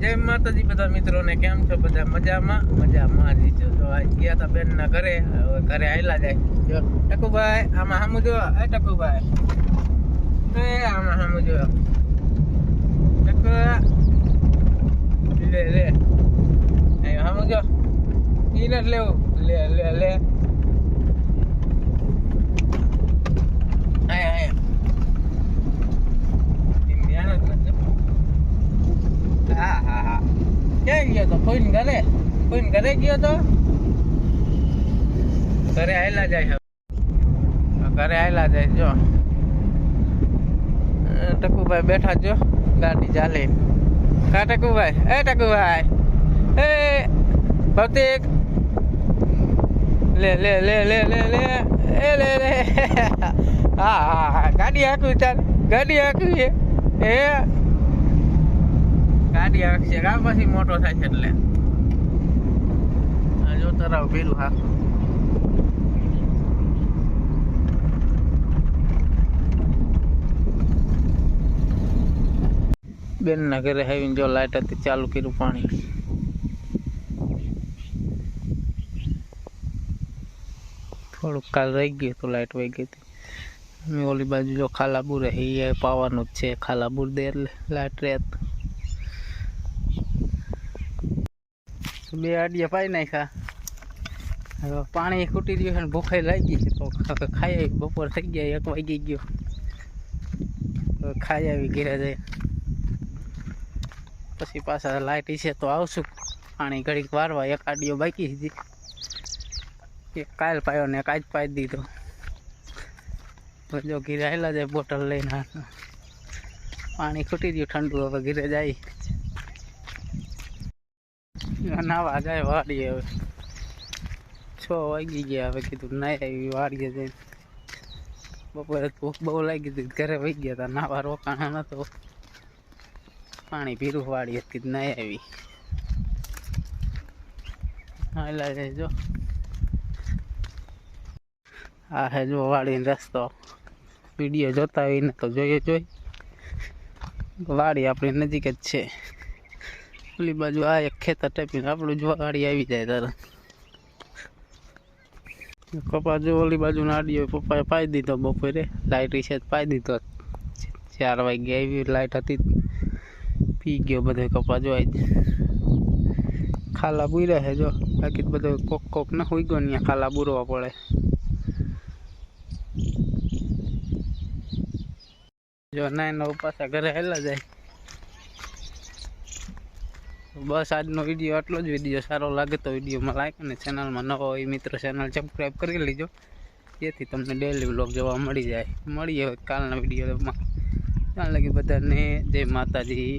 જય માતાજી બધા મિત્રોને, કેમ છો બધા? મજામાં? મજામાં જી. છો તો આજ ગયા હતા બેન ના ઘરે ઘરે આયેલા જાય. જો ટકુભાઈ આમાં સામું જો એ ટકુભાઈ એ આમાં સામું જો ટકુ લે લે. સામું જો. ઈ નથી લેવું. લે લે લે. હા હા. હા ક્યાં ગયો તો? કોઈને ઘરે? કોઈને ઘરે ગયો તો? ઘરે આયેલા જાય ઘરે આયેલા જાય, જો. ટકુભાઈ બેઠા જો, ગાડી ચાલે. કા ટકુભાઈ. એ ટકુભાઈ. એ, ભૌતિક. લે લે લે લે લે લે. એ, લે લે. હા હા હા. ગાડી હાંકવી ચાલ. ગાડી હાંકવી એ ગાડી આવશે કા પછી મોટો થાય છે એટલે. જો તરાવ પેલું હા. બેન ના ઘરે આવીને જો લાઈટ હતી, ચાલુ કર્યું પાણી. થોડુંક કાલ રહી ગયું હતું, લાઈટ વહી ગઈ હતી. અમે ઓલી બાજુ જો ખાલાબુ રહે એ પાવાનું જ છે, ખાલાબુર દે એટલે લાઈટ રહે બે આડિયા પાઈ નાખ્યા. હવે પાણી ખૂટી ગયું છે ને ભૂખાઈ લાગી છે તો ખાઈ બપોર થઈ ગયા, એક વાગી ગયો. તો ખાઈ આવી ઘેરે જાય પછી પાછા લાઇટ છે તો આવશું. પાણી ઘડીક વારવા, એક આડિયો બાકી હતી એક કાલ પાયો ને આજ પાઈ દીધો. જો ઘીરે આવેલા જાય બોટલ લઈને. પાણી ખૂટી ગયું ઠંડુ, હવે ઘીરે જાય. નાવા જાય વાડીએ હવે. છ વાગી ગયા, હવે કીધું નાઈ આવી, વાડીએ જઈને. બપોરે ભૂખ બહુ લાગી હતી, ઘરે વહી ગયા હતા નાવા રોકાણા નતો. પાણી પીરું વાડીએ કીધું નાઈ આવી. હાલા જાય જો. આ હે જો, વાડીનો રસ્તો. વીડિયો જોતા હોય ને તો જોઈએ જોઈ વાડી આપણી નજીક જ છે. ઓલી બાજુ આ એક ખેતર ટેપીને આપણું જોવા ગાડી આવી જાય તરત કપા જો ઓલી બાજુ નાડીઓ પપ્પાએ પાઈ દીધો બપોરે. લાઇટ છે પાઈ દીધો ચાર વાગે આવી લાઇટ હતી. પી ગયો બધો કપા જો ખાલા બુર્યા છે જો. બાકી બધો કોક કોક ના હોઈ ગયો ને ખાલા બુરવા પડે. જો નાય નવ પાછા ઘરે હેલા જાય. બસ આજનો વીડિયો આટલો જ. વીડિયો સારો લાગે તો વિડીયોમાં લાઈક અને ચેનલમાં નવો હોય મિત્રો ચેનલ સબસ્ક્રાઈબ કરી લેજો. જેથી તમને ડેલી વ્લોગ જોવા મળી જાય. મળીએ કાલના વિડીયોમાં ત્યાં લગી બધાને જય માતાજી.